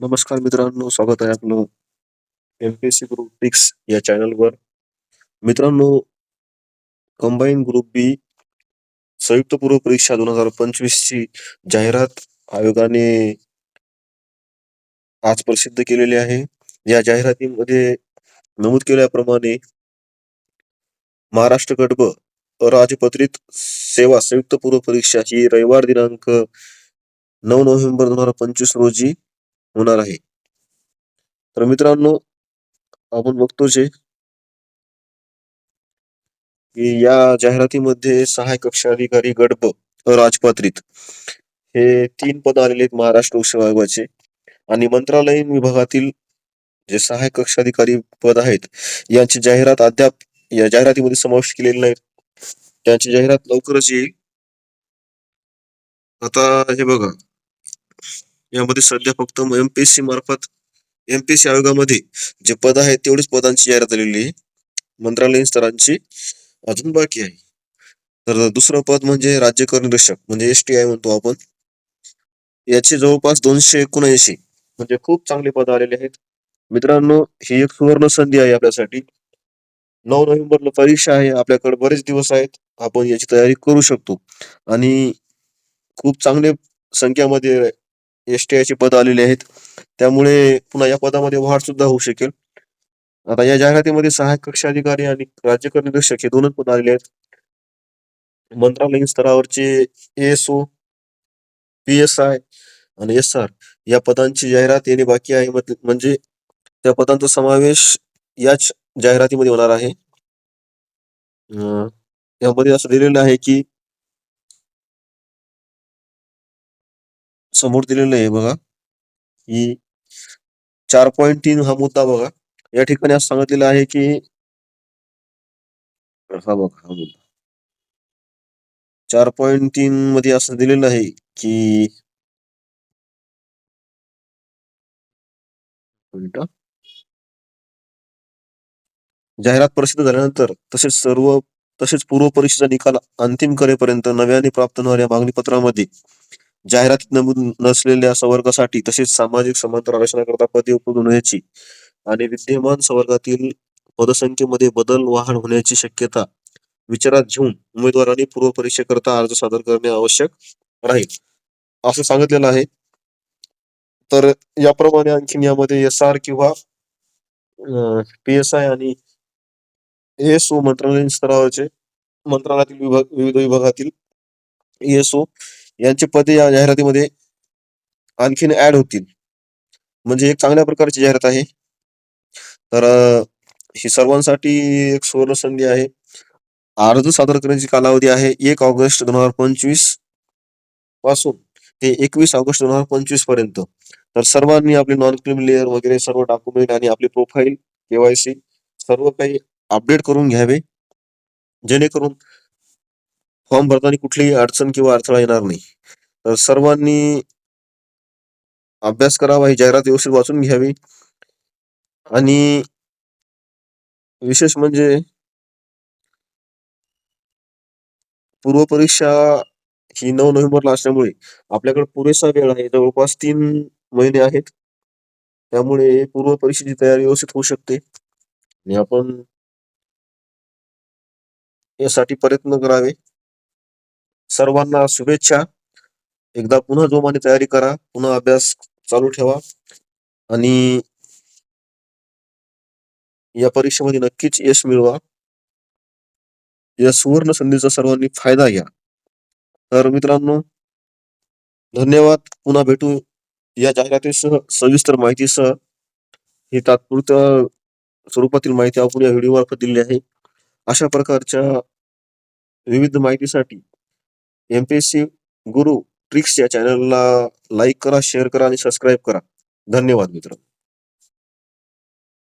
नमस्कार मित्रांनो स्वागत आहे आपलं M P S C group six या चॅनलवर मित्रांनो कंबाईन ग्रुप बी संयुक्त पूर्व परीक्षा दोन हजार पंचवीस ची जाहिरात आयोगाने आज प्रसिद्ध केलेली आहे. या जाहिरातीमध्ये नमूद केल्याप्रमाणे महाराष्ट्र गटब अराजपत्रित सेवा संयुक्त पूर्व परीक्षा ही रविवार दिनांक नऊ नोव्हेंबर दोन हजार पंचवीस रोजी होणार आहे. तर मित्रांनो आपण बघतोच की या जाहिरातीमध्ये सहाय्यक कक्षा अधिकारी गटब अराजपत्रित हे तीन पद आलेले आहेत महाराष्ट्र लोकसेवा आयोगाचे. आणि मंत्रालयीन विभागातील जे सहाय्यक कक्ष अधिकारी पद आहेत यांची जाहिरात अद्याप या जाहिरातीमध्ये समाविष्ट केलेली नाही त्यांची जाहिरात लवकरच येईल. आता हे बघा. यामध्ये सध्या फक्त एमपीएससी मार्फत एमपीएससी आयोगामध्ये जे पद आहेत तेवढीच पदांची जाहिरात आलेली आहे. मंत्रालयीन स्तरांची अजून बाकी आहे. तर दुसरं पद म्हणजे राज्य कर निरीक्षक म्हणजे एस टी आय म्हणतो आपण. याचे जवळपास दोनशे एकोणऐंशी म्हणजे खूप चांगले पद आलेले आहेत. मित्रांनो ही एक सुवर्ण संधी आहे आपल्यासाठी. नऊ नोव्हेंबरला परीक्षा आहे. आपल्याकडे बरेच दिवस आहेत. आपण याची तयारी करू शकतो. आणि खूप चांगले संख्यामध्ये एस टी आयचे पद आलेले आहेत. त्यामुळे पुन्हा या पदामध्ये वाढ सुद्धा होऊ शकेल. आता या जाहिरातीमध्ये सहाय्यक कक्ष अधिकारी आणि राज्य कर हे दोनच पद आलेले आहेत. मंत्रालयीन स्तरावरचे एएसओ पी एस आय आणि एस आर या पदांची जाहिरात येणे बाकी आहे. म्हणजे त्या पदांचा समावेश याच जाहिरातीमध्ये होणार आहे. अं, यामध्ये असं दिलेलं आहे की समोर दिलेलं आहे बघा. की चार पॉईंट तीन हा मुद्दा बघा. या ठिकाणी असं सांगितलेलं आहे की हा बघा हा मुद्दा. चार पॉईंट तीन मध्ये असं दिलेलं आहे की जाहिरात प्रसिद्ध झाल्यानंतर तसेच सर्व तसेच पूर्व परीक्षेचा निकाल अंतिम करेपर्यंत नव्याने प्राप्त होणाऱ्या मागणी पत्रामध्ये जाहिरातीत नमूद नसलेल्या संवर्गासाठी तसेच सामाजिक समांतर आरक्षणाकरता पदे उपलब्ध होण्याची आणि विद्यमान संवर्गातील पदसंख्येमध्ये बदल वाहन होण्याची शक्यता विचारात घेऊन उमेदवारांनी पूर्व परीक्षेकरता अर्ज सादर करणे आवश्यक राहील. असं सांगितलेलं आहे. तर याप्रमाणे आणखीन यामध्ये एस आर किंवा पी एस आय आणि एएसओ मंत्रालयीन स्तरावरचे मंत्रालयातील विभाग विविध विभागातील एएसओ यांचे पदे या जाहिरातीमध्ये आणखीन ऍड होतील. म्हणजे एक चांगल्या प्रकारची जाहिरात आहे. तर ही सर्वांसाठी एक सुवर्ण संधी आहे. अर्ज सादर करण्याची कालावधी आहे एक ऑगस्ट दोन हजार पंचवीसपासून ते एकवीस ऑगस्ट दोन हजार पंचवीसपर्यंत. तर सर्वांनी आपले नॉन क्रिम लेअर वगैरे सर्व डॉक्युमेंट आणि आपली प्रोफाईल केवायसी सर्व काही अपडेट करून घ्यावे. जेणेकरून फॉर्म भरताना कुठलीही अडचण किंवा अडथळा येणार नाही. तर सर्वांनी अभ्यास करावा ही जाहिरात व्यवस्थित वाचून घ्यावी. आणि विशेष म्हणजे पूर्व परीक्षा ही नऊ नोव्हेंबरला असल्यामुळे आपल्याकडे पुरेसा वेळ आहे. जवळपास तीन महिने आहेत. त्यामुळे पूर्व परीक्षेची तयारी व्यवस्थित होऊ शकते. आणि आपण यासाठी प्रयत्न करावे. सर्वांना शुभेच्छा. एकदा पुन्हा जोमाने तयारी करा. पुन्हा अभ्यास चालू ठेवा. आणि या परीक्षेमध्ये नक्कीच यश मिळवा. या सुवर्ण संधीचा सर्वांनी फायदा घ्या. तर मित्रांनो धन्यवाद. पुन्हा भेटू या जाहिरातीसह सविस्तर माहितीसह. ही तात्पुरत्या स्वरूपातील माहिती आपण या व्हिडिओ मार्फत दिली आहे. अशा प्रकारच्या विविध माहितीसाठी एमपीएससी गुरु ट्रिक्स या चॅनलला लाईक करा शेअर करा आणि सबस्क्राईब करा. धन्यवाद मित्र